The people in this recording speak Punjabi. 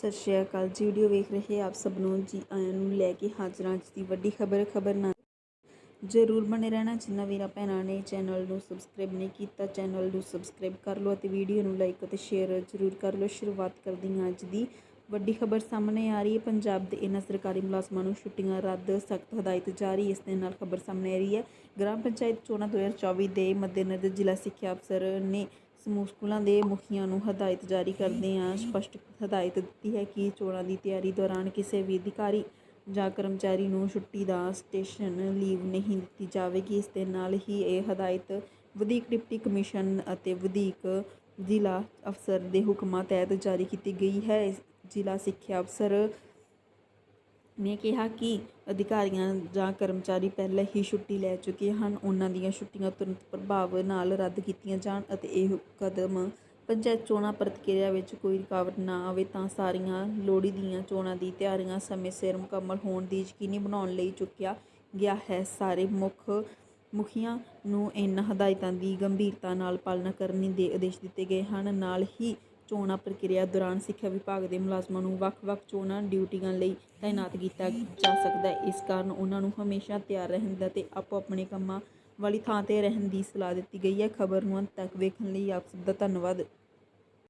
ਸਤਿ ਸ਼੍ਰੀ ਅਕਾਲ ਜੀ। ਵੀਡੀਓ ਵੇਖ ਰਹੇ ਆਪ ਸਭ ਨੂੰ ਜੀ, ਆਇਆਂ ਨੂੰ ਲੈ ਕੇ ਹਾਜ਼ਰ ਹਾਂ ਅੱਜ ਦੀ ਵੱਡੀ ਖਬਰ ਖਬਰ ਨਾਲ ਜ਼ਰੂਰ ਬਣੇ ਰਹਿਣਾ। ਜਿੰਨਾ ਵੀਰਾਂ ਭੈਣਾਂ ਨੇ ਚੈਨਲ ਨੂੰ ਸਬਸਕ੍ਰਾਈਬ ਨਹੀਂ ਕੀਤਾ, ਚੈਨਲ ਨੂੰ ਸਬਸਕ੍ਰਾਈਬ ਕਰ ਲਓ ਅਤੇ ਵੀਡੀਓ ਨੂੰ ਲਾਈਕ ਅਤੇ ਸ਼ੇਅਰ ਜ਼ਰੂਰ ਕਰ ਲਓ। ਸ਼ੁਰੂਆਤ ਕਰਦੀ ਹਾਂ ਅੱਜ ਦੀ ਵੱਡੀ ਖਬਰ ਸਾਹਮਣੇ ਆ ਰਹੀ ਹੈ। ਪੰਜਾਬ ਦੇ ਇਹਨਾਂ ਸਰਕਾਰੀ ਮੁਲਾਜ਼ਮਾਂ ਨੂੰ ਛੁੱਟੀਆਂ ਰੱਦ, ਸਖਤ ਹਦਾਇਤ ਜਾਰੀ, ਇਸ ਦੇ ਨਾਲ ਖਬਰ ਸਾਹਮਣੇ ਆ ਰਹੀ ਹੈ। ਗ੍ਰਾਮ ਪੰਚਾਇਤ ਚੋਣਾਂ 2024 ਦੇ ਮੱਦੇਨਜ਼ਰ ਜ਼ਿਲ੍ਹਾ ਸਿੱਖਿਆ ਅਫਸਰ ਨੇ ਸਮੂਹ ਸਕੂਲਾਂ ਦੇ ਮੁਖੀਆਂ ਨੂੰ ਹਦਾਇਤ ਜਾਰੀ ਕਰਦਿਆਂ ਸਪਸ਼ਟ ਹਦਾਇਤ ਦਿੱਤੀ ਹੈ ਕਿ ਚੋਣਾਂ ਦੀ ਤਿਆਰੀ ਦੌਰਾਨ ਕਿਸੇ ਵੀ ਅਧਿਕਾਰੀ ਜਾਂ ਕਰਮਚਾਰੀ ਨੂੰ ਛੁੱਟੀ ਦਾ ਸਟੇਸ਼ਨ ਲੀਵ ਨਹੀਂ ਦਿੱਤੀ ਜਾਵੇਗੀ। ਇਸ ਦੇ ਨਾਲ ਹੀ ਇਹ ਹਦਾਇਤ ਵਧੀਕ ਡਿਪਟੀ ਕਮਿਸ਼ਨ ਅਤੇ ਵਧੀਕ ਜ਼ਿਲ੍ਹਾ ਅਫਸਰ ਦੇ ਹੁਕਮਾਂ ਤਹਿਤ ਜਾਰੀ ਕੀਤੀ ਗਈ ਹੈ। ਜ਼ਿਲ੍ਹਾ ਸਿੱਖਿਆ ਅਫਸਰ ਨੇ ਕਿਹਾ ਕਿ ਅਧਿਕਾਰੀਆਂ ਜਾਂ ਕਰਮਚਾਰੀ ਪਹਿਲਾਂ ਹੀ ਛੁੱਟੀ ਲੈ ਚੁੱਕੇ ਹਨ। ਉਹਨਾਂ ਦੀਆਂ ਛੁੱਟੀਆਂ ਤੁਰੰਤ ਪ੍ਰਭਾਵ ਨਾਲ ਰੱਦ ਕੀਤੀਆਂ ਜਾਣ ਅਤੇ ਇਹ ਕਦਮ ਪੰਚਾਇਤ ਚੋਣਾਂ ਪ੍ਰਤੀਕਿਰਿਆ ਵਿੱਚ ਕੋਈ ਰੁਕਾਵਟ ਨਾ ਆਵੇ ਤਾਂ ਸਾਰੀਆਂ ਲੋੜੀਂਦੀਆਂ ਚੋਣਾਂ ਦੀ ਤਿਆਰੀਆਂ ਸਮੇਂ ਸਿਰ ਮੁਕੰਮਲ ਹੋਣ ਦੀ ਯਕੀਨੀ ਬਣਾਉਣ ਲਈ ਚੁੱਕਿਆ ਗਿਆ ਹੈ। ਸਾਰੇ ਮੁੱਖ ਮੁਖੀਆਂ ਨੂੰ ਇਹਨਾਂ ਹਦਾਇਤਾਂ ਦੀ ਗੰਭੀਰਤਾ ਨਾਲ ਪਾਲਣਾ ਕਰਨ ਦੇ ਆਦੇਸ਼ ਦਿੱਤੇ ਗਏ ਹਨ। ਨਾਲ ਹੀ ਚੋਣਾਂ ਪ੍ਰਕਿਰਿਆ ਦੌਰਾਨ ਸਿੱਖਿਆ ਵਿਭਾਗ ਦੇ ਮੁਲਾਜ਼ਮਾਂ ਨੂੰ ਵੱਖ-ਵੱਖ ਚੋਣਾਂ ਡਿਊਟੀਆਂ ਲਈ ਤਾਇਨਾਤ ਕੀਤਾ ਜਾ ਸਕਦਾ ਹੈ। ਇਸ ਕਾਰਨ ਉਹਨਾਂ ਨੂੰ ਹਮੇਸ਼ਾ ਤਿਆਰ ਰਹਿਣ ਦਾ ਤੇ ਆਪੋ ਆਪਣੇ ਕੰਮਾਂ ਵਾਲੀ ਥਾਂ ਤੇ ਰਹਿਣ ਦੀ ਸਲਾਹ ਦਿੱਤੀ ਗਈ ਹੈ। ਖਬਰ ਨੂੰ ਅੰਤ ਤੱਕ ਵੇਖਣ ਲਈ ਆਪ ਸਭ ਦਾ ਧੰਨਵਾਦ।